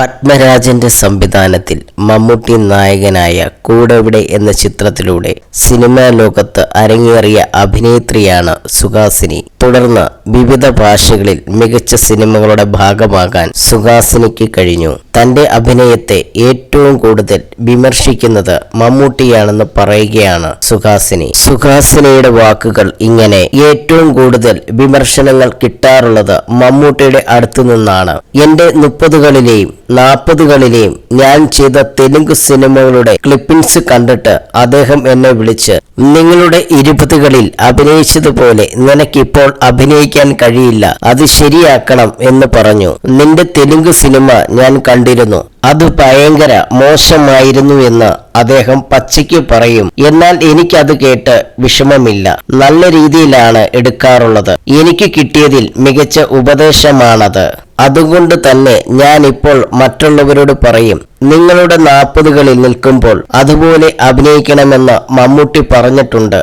പത്മരാജന്റെ സംവിധാനത്തിൽ മമ്മൂട്ടി നായകനായ കൂടെവിടെ എന്ന ചിത്രത്തിലൂടെ സിനിമാ ലോകത്ത് അരങ്ങേറിയ അഭിനേത്രിയാണ് സുഹാസിനി. തുടർന്ന് വിവിധ ഭാഷകളിൽ മികച്ച സിനിമകളുടെ ഭാഗമാകാൻ സുഹാസിനിക്ക് കഴിഞ്ഞു. തന്റെ അഭിനയത്തെ ഏറ്റവും കൂടുതൽ വിമർശിക്കുന്നത് മമ്മൂട്ടിയാണെന്ന് പറയുകയാണ് സുഹാസിനി. സുഹാസിനിയുടെ വാക്കുകൾ ഇങ്ങനെ ഏറ്റവും കൂടുതൽ വിമർശനങ്ങൾ കിട്ടാറുള്ളത് മമ്മൂട്ടിയുടെ അടുത്തു നിന്നാണ് എന്റെ മുപ്പതുകളിലെയും നാൽപ്പതുകളിലെയും ഞാൻ ചെയ്ത തെലുങ്ക് സിനിമകളുടെ ക്ലിപ്പിംഗ്സ് കണ്ടിട്ട് അദ്ദേഹം എന്നെ വിളിച്ച് നിങ്ങളുടെ ഇരുപതുകളിൽ അഭിനയിച്ചതുപോലെ നിനക്കിപ്പോൾ അഭിനയിക്കാൻ കഴിയില്ല അത് ശരിയാക്കണം എന്ന് പറഞ്ഞു. നിന്റെ തെലുങ്ക് സിനിമ ഞാൻ കണ്ടിരുന്നു. അത് ഭയങ്കര മോശമായിരുന്നു എന്ന് അദ്ദേഹം പച്ചയ്ക്ക് പറയും. എന്നാൽ എനിക്കത് കേട്ട് വിഷമമില്ല. നല്ല രീതിയിലാണ് എടുക്കാറുള്ളത്. എനിക്ക് കിട്ടിയതിൽ മികച്ച ഉപദേശമാണത്. അതുകൊണ്ട് തന്നെ ഞാൻ ഇപ്പോൾ മറ്റുള്ളവരോട് പറയും നിങ്ങളുടെ നാൽപ്പതുകളിൽ നിൽക്കുമ്പോൾ അതുപോലെ അഭിനയിക്കണമെന്ന് മമ്മൂട്ടി പറഞ്ഞിട്ടുണ്ട്.